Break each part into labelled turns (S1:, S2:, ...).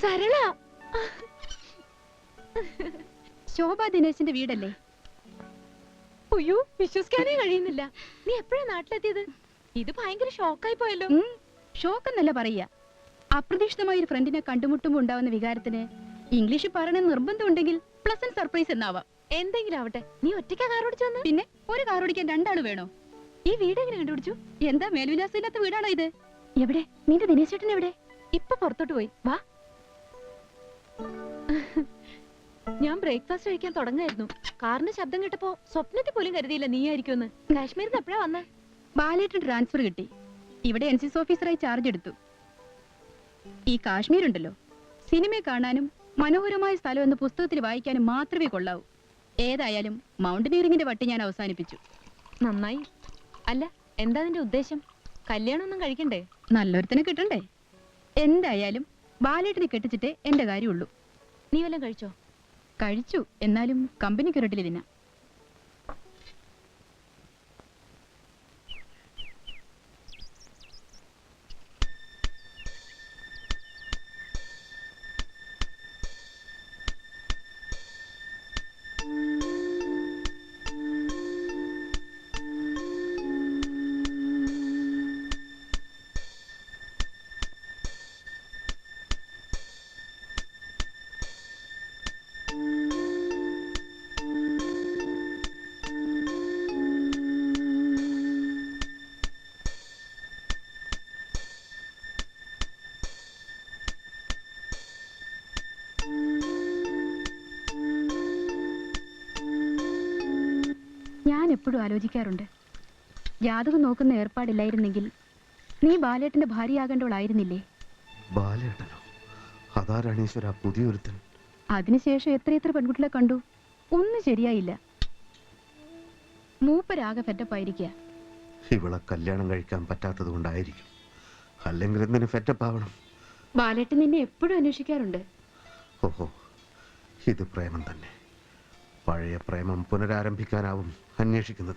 S1: സരള.
S2: ശോഭ ദിനേശിന്റെ വീടല്ലേ?
S1: അയ്യോ വിശ്വസിക്കാനേ കഴിയുന്നില്ല. നീ എപ്പോഴാ നാട്ടിലെത്തിയത്? ഇത് ഭയങ്കര ഷോക്കായി പോയല്ലോ.
S2: ഷോക്ക് എന്നല്ല പറയുക. അപ്രതീക്ഷിതമായ ഒരു ഫ്രണ്ടിനെ കണ്ടുമുട്ടുമ്പോ ഉണ്ടാവുന്ന വികാരത്തിന് ഇംഗ്ലീഷ് പറയണ നിർബന്ധമുണ്ടെങ്കിൽ പ്ലസന്റ് സർപ്രൈസ് എന്നാവാം.
S1: എന്തെങ്കിലും ആവട്ടെ. നീ ഒറ്റയ്ക്ക് കാർ ഓടിച്ചു വന്ന്?
S2: പിന്നെ ഒരു കാർ ഓടിക്കാൻ രണ്ടാൾ വേണോ?
S1: ഈ വീട് എങ്ങനെ കണ്ടുപിടിച്ചു?
S2: എന്താ മേൽവിലാസമില്ലാത്ത വീടാണോ ഇത്? എവിടെ? നിന്റെ ദിനേശ് ചേട്ടൻ എവിടെ?
S1: ഇപ്പൊ പുറത്തോട്ട് പോയി. വാ. ഞാൻ ബ്രേക്ക്ഫാസ്റ്റ് കഴിക്കാൻ തുടങ്ങായിരുന്നു. കാറിന്റെ ശബ്ദം കേട്ടപ്പോ സ്വപ്നത്തിൽ പോലും കരുതിയില്ല നീ ആയിരിക്കുമെന്ന് കാശ്മീരിൽ നിന്ന് എപ്പോഴാ വന്ന?
S2: ബാലേട്ടൻ ട്രാൻസ്ഫർ കിട്ടി. ഇവിടെ എൻ സി എസ് ഓഫീസറായി ചാർജ് എടുത്തു. ഈ കാശ്മീർ ഉണ്ടല്ലോ സിനിമ കാണാനും മനോഹരമായ സ്ഥലം എന്ന് പുസ്തകത്തിൽ വായിക്കാനും മാത്രമേ കൊള്ളാവൂ. ഏതായാലും മൗണ്ടനീറിംഗിന്റെ വട്ടി ഞാൻ അവസാനിപ്പിച്ചു.
S1: നന്നായി. അല്ല എന്താ നിന്റെ ഉദ്ദേശം? കല്യാണമൊന്നും കഴിക്കണ്ടേ?
S2: നല്ലൊരുത്തനെ കിട്ടണ്ടേ? എന്തായാലും ബാലേട്ടനെ കെട്ടിച്ചിട്ടേ എന്റെ കാര്യമുള്ളൂ.
S1: നീ വല്ലതും കഴിച്ചോ?
S2: കഴിച്ചു. എന്നാലും കമ്പനിക്ക് ഒരിട്ടിലിതിന എപ്പോഴും ആലോചിക്കാറുണ്ട്. ജാതകം നോക്കുന്ന ഏർപ്പാടില്ലായിരുന്നെങ്കിൽ നീ ബാലേട്ടന്റെ ഭാര്യയാകേണ്ടവളായിരുന്നില്ലേ?
S3: ബാലേട്ടനോ? അതാ രണീശ്വര പുതിയൊരുത്തൻ.
S2: അതിനുശേഷം എത്രയെത്ര പെൺകുട്ടികളെ കണ്ടു? ഒന്നും ശരിയായില്ല. മൂപ്പരാകെ ഫെറ്റപ്പായിരിക്കുക
S3: ഇവളെ കല്യാണം കഴിക്കാൻ പറ്റാത്തത് കൊണ്ടായിരിക്കും. അല്ലെങ്കിൽ എന്തിനു ഫെറ്റപ്പാവണം
S2: ബാലേട്ടൻ നിന്നെ എപ്പോഴും അന്വേഷിക്കാറുണ്ട്.
S3: ഓഹോ ഇത് പ്രേമം തന്നെ. പഴയ പ്രേമം പുനരാരംഭിക്കാനാവും അന്വേഷിക്കുന്നത്.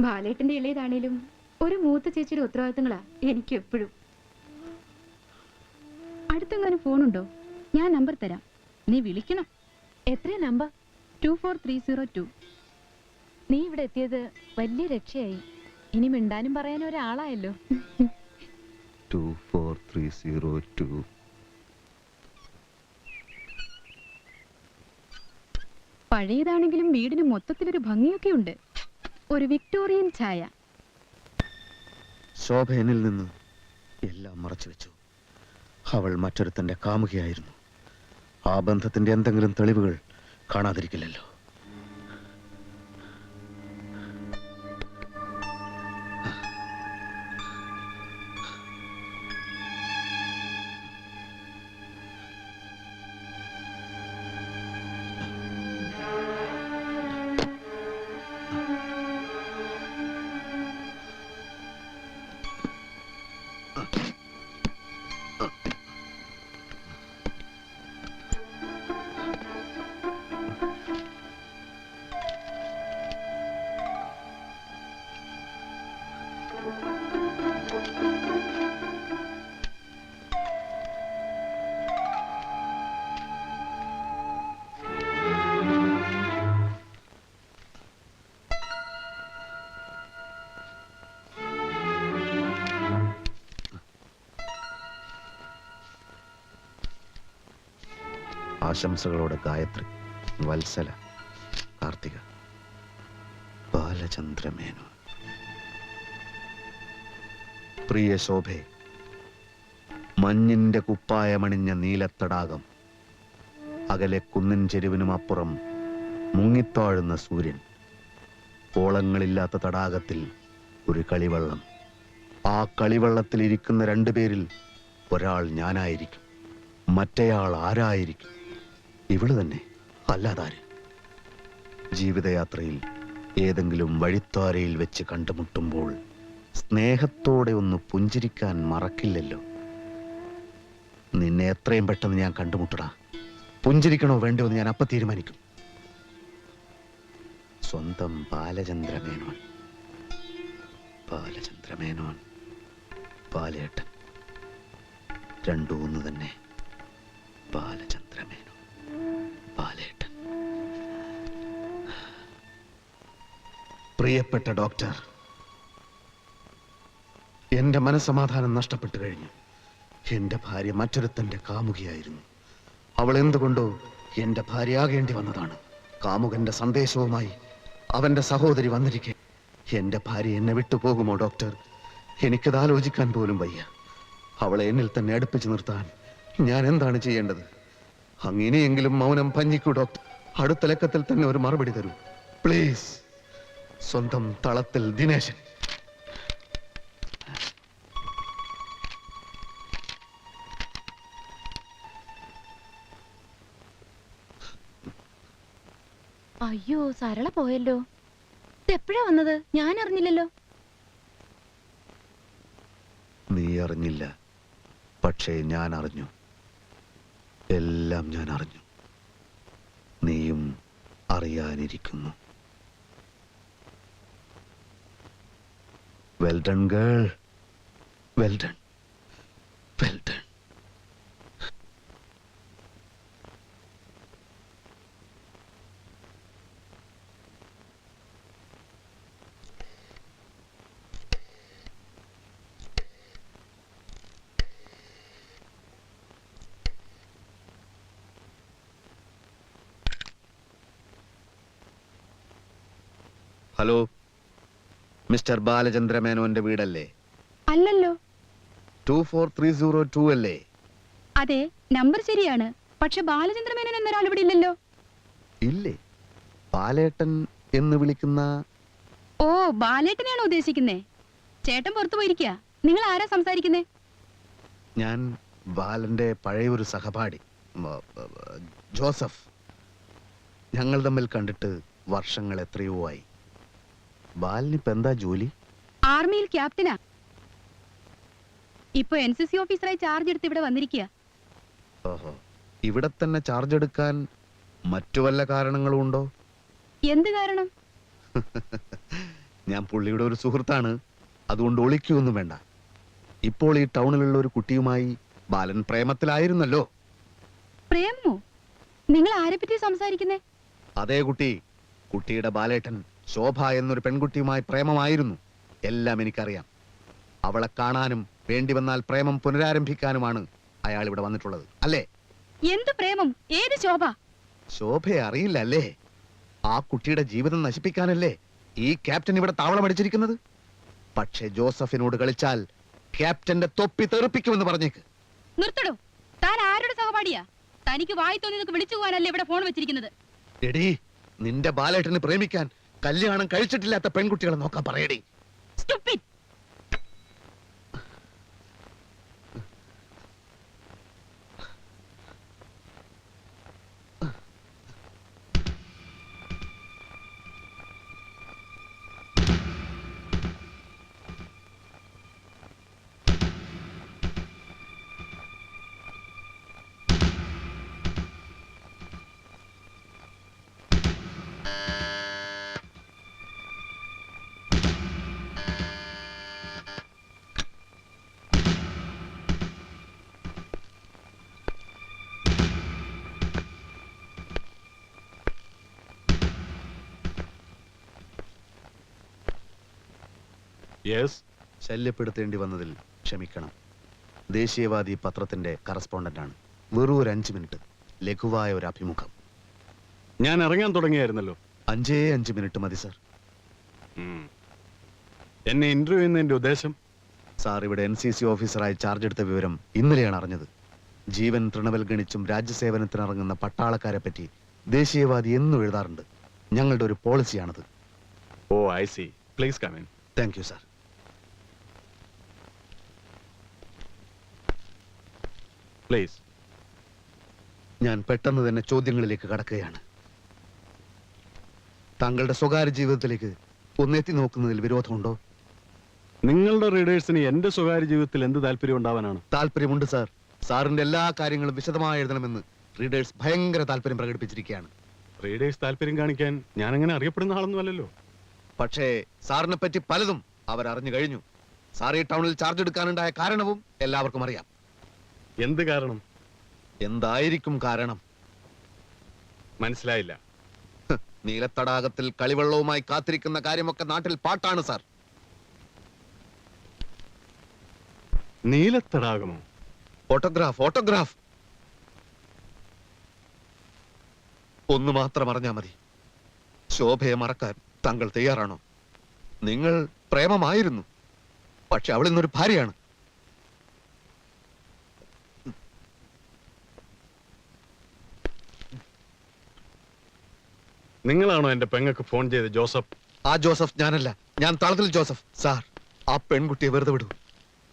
S2: ബാലേട്ടന്റെ ഇളയതാണേലും ഒരു മൂത്ത ചേച്ചിയുടെ ഉത്തരവാദിത്തങ്ങളാ എനിക്ക് എപ്പോഴും. അടുത്തെങ്ങാനും ഫോണുണ്ടോ? ഞാൻ നമ്പർ തരാം. നീ വിളിക്കണം.
S1: എത്രയാ number?
S2: Two four three zero two.
S1: നീ ഇവിടെ എത്തിയത് വലിയ രക്ഷയായി. ഇനി മിണ്ടാനും പറയാനും ഒരാളായല്ലോ.
S3: Two four three zero two.
S2: പഴയതാണെങ്കിലും വീടിന് മൊത്തത്തിലൊരു ഭംഗിയൊക്കെ ഉണ്ട് ഒരു വിക്ടോറിയൻ ഛായ.
S3: ശോഭ എന്നിൽ നിന്ന് എല്ലാം മറച്ചു വെച്ചു. അവൾ മറ്റൊരുത്തന്റെ കാമുകയായിരുന്നു. ആ ബന്ധത്തിന്റെ എന്തെങ്കിലും തെളിവുകൾ കാണാതിരിക്കില്ലല്ലോ. ആശംസകളോടെ ഗായത്രി വത്സല കാർത്തിക ബാലചന്ദ്രമേനു പ്രിയ ശോഭെ മഞ്ഞിന്റെ കുപ്പായമണിഞ്ഞ നീലത്തടാകം അകലെ കുന്നിൻ ചെരുവിനും അപ്പുറം മുങ്ങിത്താഴുന്ന സൂര്യൻ കോളങ്ങളില്ലാത്ത തടാകത്തിൽ ഒരു കളിവള്ളം. ആ കളിവള്ളത്തിൽ ഇരിക്കുന്ന രണ്ടുപേരിൽ ഒരാൾ ഞാനായിരിക്കും മറ്റേയാൾ ആരായിരിക്കും? ഇവൾ തന്നെ. അല്ലാതാര്? ജീവിതയാത്രയിൽ ഏതെങ്കിലും വഴിത്താരയിൽ വെച്ച് കണ്ടുമുട്ടുമ്പോൾ സ്നേഹത്തോടെ ഒന്ന് പുഞ്ചിരിക്കാൻ മറക്കില്ലല്ലോ. നിന്നെ എത്രയും പെട്ടെന്ന് ഞാൻ കണ്ടുമുട്ടടാ. പുഞ്ചിരിക്കണോ വേണ്ടോ എന്ന് ഞാൻ അപ്പൊ തീരുമാനിക്കും. സ്വന്തം ബാലചന്ദ്രമേനോൻ. ബാലചന്ദ്രമേനോൻ. ബാലേട്ടൻ. രണ്ടു ഒന്ന് തന്നെ. ബാലചന്ദ്രമേനു പ്രിയപ്പെട്ട ഡോക്ടർ എന്റെ മനസമാധാനം നഷ്ടപ്പെട്ടു കഴിഞ്ഞു. എന്റെ ഭാര്യ മറ്റൊരുത്തന്റെ കാമുകിയായിരുന്നു. അവൾ എന്തുകൊണ്ടോ എന്റെ ഭാര്യയാകേണ്ടി വന്നതാണ്. കാമുകന്റെ സന്ദേശവുമായി അവന്റെ സഹോദരി വന്നിരിക്കെ. എന്റെ ഭാര്യ എന്നെ വിട്ടുപോകുമോ ഡോക്ടർ? എനിക്കത് ആലോചിക്കാൻ പോലും വയ്യ. അവളെ എന്നിൽ തന്നെ അടുപ്പിച്ചു നിർത്താൻ ഞാൻ എന്താണ് ചെയ്യേണ്ടത്? അങ്ങനെയെങ്കിലും മൗനം പഞ്ഞിക്കൂ ഡോക്ടർ. അടുത്ത ലക്കത്തിൽ തന്നെ ഒരു മറുപടി തരൂ. പ്ലീസ്. സ്വന്തം തളത്തിൽ ദിനേശൻ.
S1: അയ്യോ സരള പോയല്ലോ. എപ്പോഴാ വന്നത്? ഞാൻ അറിഞ്ഞില്ലല്ലോ.
S3: നീ അറിഞ്ഞില്ല പക്ഷേ ഞാൻ അറിഞ്ഞു. എല്ലാം ഞാൻ അറിഞ്ഞു. നീയും അറിയാനിരിക്കുന്നു. Well done, girl. Well done. Well done. Hello. Mister Balachandra മേനോന്റെ വീടല്ലേ?
S2: അല്ലല്ലോ.
S3: Two four three zero two അല്ലേ?
S2: അതെ നമ്പർ ശരിയാണ്. പക്ഷെ ബാലചന്ദ്ര മേനോൻ എന്നൊരാൾ ഇവിടെ ഇല്ലല്ലോ.
S3: ഇല്ലേ? ബാലേട്ടൻ എന്ന് വിളിക്കുന്ന
S2: ഓ ബാലേട്ടനെയാണോ ഉദ്ദേശിക്കുന്നേ? ചേട്ടൻ പുറത്തു പോയിരിക്കുക നിങ്ങൾ ആരാ സംസാരിക്കുന്നേ?
S3: ഞാൻ ബാലന്റെ പഴയ ഒരു സഹപാഠി ജോസഫ്. ഞങ്ങൾ തമ്മിൽ കണ്ടിട്ട് വർഷങ്ങൾ എത്രയോ ആയി. ബാലിനിപ്പോ എന്താ ജോലി?
S2: ആർമിയിൽ ക്യാപ്റ്റനാ. ഇപ്പൊ എൻ സി സി ഓഫീസറായി ചാർജ് എടുത്ത് ഇവിടെ വന്നിരിക്കുക
S3: ഇവിടെ തന്നെ ചാർജ് എടുക്കാൻ മറ്റു വല്ല കാരണങ്ങളും ഉണ്ടോ?
S2: എന്ത് കാരണം?
S3: ഞാൻ പുള്ളിയുടെ ഒരു സുഹൃത്താണ്. അതുകൊണ്ട് ഒളിക്കൊന്നും വേണ്ട. ഇപ്പോൾ ഈ ടൗണിലുള്ള ഒരു കുട്ടിയുമായി ബാലൻ പ്രേമത്തിലായിരുന്നല്ലോ.
S2: പ്രേമോ നിങ്ങൾ ആരെ പറ്റി സംസാരിക്കുന്നേ?
S3: അതേ കുട്ടി കുട്ടിയുടെ ബാലേട്ടൻ. ശോഭ എന്നൊരു പെൺകുട്ടിയുമായി പ്രേമമായിരുന്നു. എല്ലാം എനിക്കറിയാം. അവളെ കാണാനും വേണ്ടി വന്നാൽ പ്രേമം പുനരാരംഭിക്കാനുമാണ് അയാൾ ഇവിടെ വന്നിട്ടുള്ളത്. അല്ലേ?
S2: എന്ത് പ്രേമം? ഏത് ശോഭ?
S3: ശോഭയെ അറിയില്ല അല്ലേ? ആ കുട്ടിയുടെ ജീവിതം നശിപ്പിക്കാനല്ലേ ഈ ക്യാപ്റ്റൻ ഇവിടെ താവളം അടിച്ചിരിക്കുന്നത്? പക്ഷേ ജോസഫിനോട് കളിച്ചാൽ ക്യാപ്റ്റന്റെ തൊപ്പി തെറിപ്പിക്കുമെന്ന് പറഞ്ഞേക്ക്.
S2: നിർത്തടോ. താൻ ആരുടെ സഹപാഠിയാ? തനിക്ക് വായി തോന്നിയതൊക്കെ വിളിച്ചു പോകാനല്ലേ ഇവിടെ ഫോൺ വെച്ചിരിക്കുന്നത്?
S3: എടീ നിന്റെ ബാലേട്ടന് പ്രേമിക്കാൻ കല്യാണം കഴിച്ചിട്ടില്ലാത്ത പെൺകുട്ടികളെ നോക്കാൻ പറയടി
S2: Stupid.
S4: യെസ്
S3: ശല്യപ്പെടുത്തേണ്ടി വന്നതിൽ ക്ഷമിക്കണം. ദേശീയവാദി പത്രത്തിന്റെ കറസ്പോണ്ടന്റ് ആണ് വെറും ഒരു അഞ്ച് മിനിറ്റ്. ലഘുവായ ഒരു അഭിമുഖം.
S4: ഞാൻ ഇറങ്ങാൻ തുടങ്ങിയായിരുന്നല്ലോ.
S3: അഞ്ചേ അഞ്ച് മിനിറ്റ് മതി സാർ.
S4: എന്നെ ഇന്റർവ്യൂ ചെയ്യുന്നതിന്റെ ഉദ്ദേശം?
S3: സാർ ഇവിടെ എൻ സി സി ഓഫീസറായി ചാർജ് എടുത്ത വിവരം ഇന്നലെയാണ് അറിഞ്ഞത്. ജീവൻ തൃണവൽ ഗണിച്ചും രാജ്യസേവനത്തിനിറങ്ങുന്ന പട്ടാളക്കാരെ പറ്റി ദേശീയവാദി എന്നും എഴുതാറുണ്ട്. ഞങ്ങളുടെ ഒരു പോളിസിയാണത്
S4: ഓ I see please come in
S3: thank you sir
S4: please.
S3: ഞാൻ പെട്ടെന്ന് തന്നെ ചോദ്യങ്ങളിലേക്ക് കടക്കുകയാണ്. താങ്കളുടെ സ്വകാര്യ ജീവിതത്തിലേക്ക് ഒന്നെത്തി നോക്കുന്നതിൽ വിരോധമുണ്ടോ?
S4: നിങ്ങളുടെ റീഡേഴ്സിന് എന്റെ സ്വകാര്യ ജീവിതത്തിൽ എന്ത് താല്പര്യം ഉണ്ടാവാനാണ്?
S3: താല്പര്യമുണ്ട് സാർ. സാറിന്റെ എല്ലാ കാര്യങ്ങളും വിശദമായി എഴുതണമെന്ന് റീഡേഴ്സ് ഭയങ്കര താല്പര്യം പ്രകടിപ്പിച്ചിരിക്കുകയാണ്.
S4: റീഡേഴ്സ് താല്പര്യം കാണിക്കാൻ ഞാൻ അങ്ങനെ അറിയപ്പെടുന്ന ആളൊന്നുമല്ലല്ലോ
S3: പക്ഷേ സാറിനെ പറ്റി പലതും അവർ അറിഞ്ഞു കഴിഞ്ഞു. സാർ ഈ ടൗണിൽ ചാർജ് എടുക്കാനുണ്ടായ കാരണവും എല്ലാവർക്കും അറിയാം.
S4: എന്ത് കാരണം?
S3: എന്തായിരിക്കും കാരണം?
S4: മനസ്സിലായില്ല.
S3: നീലത്തടാകത്തിൽ കളിവെള്ളവുമായി കാത്തിരിക്കുന്ന കാര്യമൊക്കെ നാട്ടിൽ പാട്ടാണ് സാർ.
S4: നീലത്തടാകമോ?
S3: Photograph photograph. ഒന്ന് മാത്രം അറിഞ്ഞാ മതി. ശോഭയെ മറക്കാൻ താങ്കൾ തയ്യാറാണോ? നിങ്ങൾ പ്രേമമായിരുന്നു. പക്ഷെ അവൾ ഇന്നൊരു ഭാര്യയാണ്.
S4: നിങ്ങളാണോ എന്റെ പെങ്ങൾക്ക് ഫോൺ ചെയ്ത് ജോസഫ്?
S3: ആ ജോസഫ് ഞാനല്ല. ഞാൻ തളത്തിൽ ജോസഫ്. സാർ ആ പെൺകുട്ടിയെ വെറുതെ വിടൂ.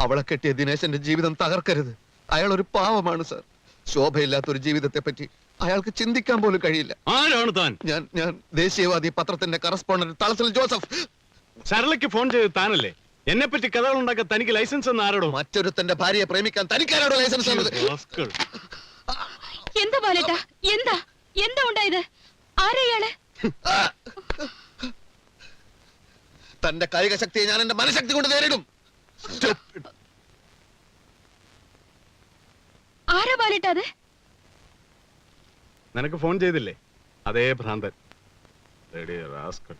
S3: അവളെ കെട്ടിയ ദിനേശന്റെ ജീവിതം തകർക്കരുത്. അയാൾ ഒരു പാവമാണ് സാർ. ശോഭയില്ലാത്ത ഒരു ജീവിതത്തെ പറ്റി അയാൾക്ക് ചിന്തിക്കാൻ പോലും കഴിയില്ല.
S4: ആരാണ് താൻ?
S3: ഞാൻ ഞാൻ ദേശീയവാദി പത്രത്തിന്റെ കറസ്പോണ്ടന്റ് തളത്തിൽ ജോസഫ്.
S4: സരളയ്ക്ക് ഫോൺ ചെയ്ത് താനല്ലേ? എന്നെ പറ്റി കഥകൾ ഉണ്ടാക്കാൻ തനിക്ക് ലൈസൻസ് എന്ന് ആരോടോ?
S3: മറ്റൊരുത്തന്റെ ഭാര്യയെ പ്രേമിക്കാൻ തനിക്കാരോട് ലൈസൻസ്.
S2: എന്താ ബാലേട്ടാ? എന്താ? എന്താ ഉണ്ടായത്? ആരെയാൾ
S3: തന്റെ കായിക ശക്തിയെ ഞാൻ എന്റെ മനഃശക്തി കൊണ്ട് നേരിടും.
S2: ആരാ ബാലേട്ടാ അത്
S4: നിനക്ക് ഫോൺ ചെയ്തില്ലേ അതേ ഭ്രാന്തൻ റെഡി rascal.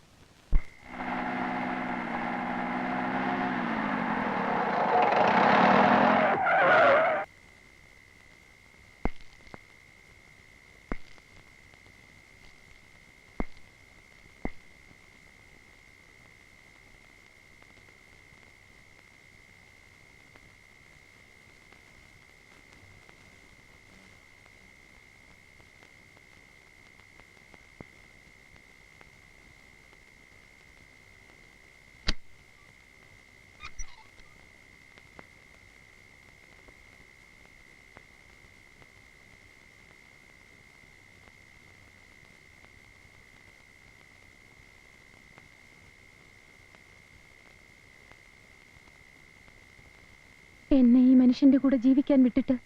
S1: എന്നെ ഈ മനുഷ്യന്റെ കൂടെ ജീവിക്കാൻ വിട്ടിട്ട്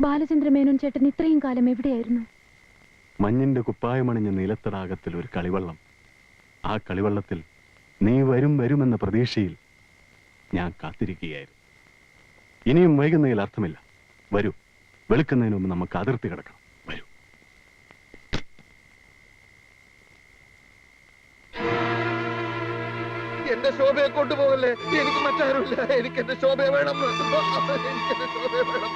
S1: ബാലചന്ദ്രമേനോൻ ചേട്ടൻ ഇത്രയും കാലം എവിടെയായിരുന്നു?
S4: മഞ്ഞിന്റെ കുപ്പായമണിഞ്ഞ നീലത്തടാകത്തിൽ ഒരു കളിവള്ളം. ആ കളിവള്ളത്തിൽ നീ വരും വരുമെന്ന പ്രതീക്ഷയിൽ ഞാൻ കാത്തിരിക്കുകയായിരുന്നു. ഇനിയും വൈകുന്നതിൽ അർത്ഥമില്ല. വരൂ. വെളുക്കുന്നതിന് മുമ്പ് നമുക്ക് അതിർത്തി കിടക്കണം.
S3: എന്റെ ശോഭയെ കൊണ്ടുപോകല്ലേ? എനിക്ക് മറ്റാരുമില്ല. എനിക്ക് എന്റെ ശോഭയെ വേണം. എനിക്ക് എന്റെ ശോഭയെ വേണം!